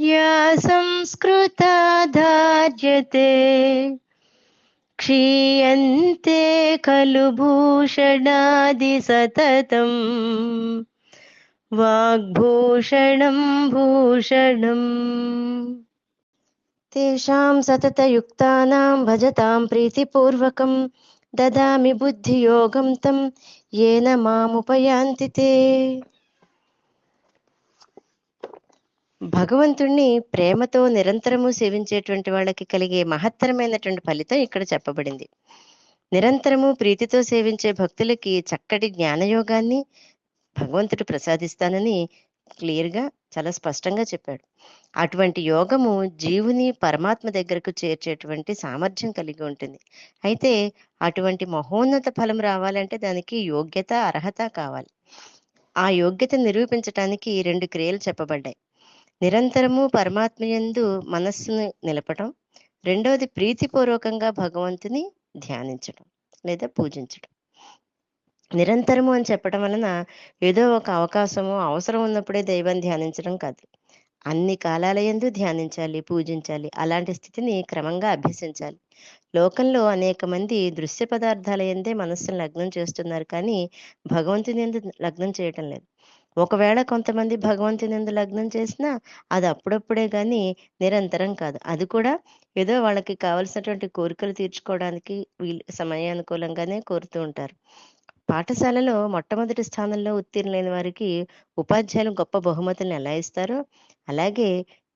या संस्कृताधार्यते क्षीयन्ते खलु तेषां सततयुक्तानां भजतां प्रीतिपूर्वकं ददामि बुद्धियोगं तं येन मामुपयान्ति ते। భగవంతుణ్ణి ప్రేమతో నిరంతరము సేవించేటువంటి వాళ్ళకి కలిగే మహత్తరమైనటువంటి ఫలితం ఇక్కడ చెప్పబడింది. నిరంతరము ప్రీతితో సేవించే భక్తులకి చక్కటి జ్ఞానయోగాన్ని భగవంతుడు ప్రసాదిస్తానని క్లియర్గా చాలా స్పష్టంగా చెప్పాడు. అటువంటి యోగము జీవుని పరమాత్మ దగ్గరకు చేర్చేటువంటి సామర్థ్యం కలిగి ఉంటుంది. అయితే అటువంటి మహోన్నత ఫలం రావాలంటే దానికి యోగ్యత అర్హత కావాలి. ఆ యోగ్యత నిరూపించటానికి రెండు క్రియలు చెప్పబడ్డాయి. నిరంతరము పరమాత్మ యందు మనస్సును నిలపడం రెండవది ప్రీతిపూర్వకంగా భగవంతుని ధ్యానించడం లేదా పూజించడం నిరంతరము అని చెప్పడం వలన ఏదో ఒక అవకాశము అవసరం ఉన్నప్పుడే దైవం ధ్యానించడం కాదు. అన్ని కాలాలయందు ధ్యానించాలి పూజించాలి. అలాంటి స్థితిని క్రమంగా అభ్యసించాలి. లోకంలో అనేక మంది దృశ్య పదార్థాల ఎందే మనస్సును లగ్నం చేస్తున్నారు కానీ భగవంతుని ఎందు లగ్నం చేయటం లేదు. ఒకవేళ కొంతమంది భగవంతుని ఎందు లగ్నం చేసినా అది అప్పుడప్పుడే కానీ నిరంతరం కాదు. అది కూడా ఏదో వాళ్ళకి కావలసినటువంటి కోరికలు తీర్చుకోవడానికి వీలు సమయానుకూలంగానే కోరుతూ ఉంటారు. పాఠశాలలో మొట్టమొదటి స్థానంలో ఉత్తీర్ణులైన వారికి ఉపాధ్యాయులు గొప్ప బహుమతులను ఎలా ఇస్తారో అలాగే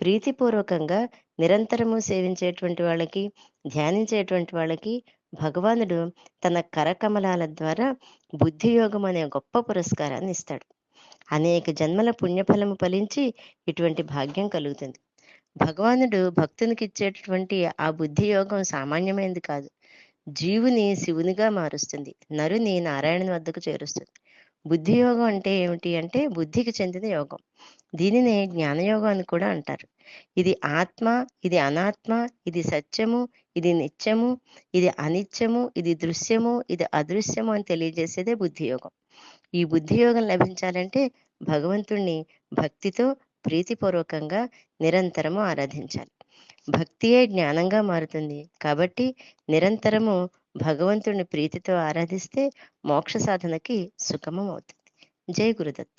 ప్రీతిపూర్వకంగా నిరంతరము సేవించేటువంటి వాళ్ళకి ధ్యానించేటువంటి వాళ్ళకి భగవానుడు తన కరకమలాల ద్వారా బుద్ధియోగం అనే గొప్ప పురస్కారాన్ని ఇస్తాడు. అనేక జన్మల పుణ్యఫలము ఫలించి ఇటువంటి భాగ్యం కలుగుతుంది. భగవానుడు భక్తునికి ఇచ్చేటటువంటి ఆ బుద్ధి యోగం సామాన్యమైనది కాదు. జీవుని శివునిగా మారుస్తుంది. నరుని నారాయణుని వద్దకు చేరుస్తుంది. బుద్ధి యోగం అంటే ఏమిటి అంటే బుద్ధికి చెందిన యోగం. దీనినే జ్ఞానయోగం అని కూడా అంటారు. ఇది ఆత్మ ఇది అనాత్మ ఇది సత్యము ఇది నిత్యము ఇది అనిత్యము ఇది దృశ్యము ఇది అదృశ్యము అని తెలియజేసేదే బుద్ధి యోగం. ఈ బుద్ధి యోగం లభించాలంటే భగవంతుణ్ణి భక్తితో ప్రీతిపూర్వకంగా నిరంతరము ఆరాధించాలి. భక్తియే జ్ఞానంగా మారుతుంది. కాబట్టి నిరంతరము భగవంతుని ప్రీతితో ఆరాధిస్తే మోక్ష సాధనకి సుగమం అవుతుంది. జై గురుదత్త.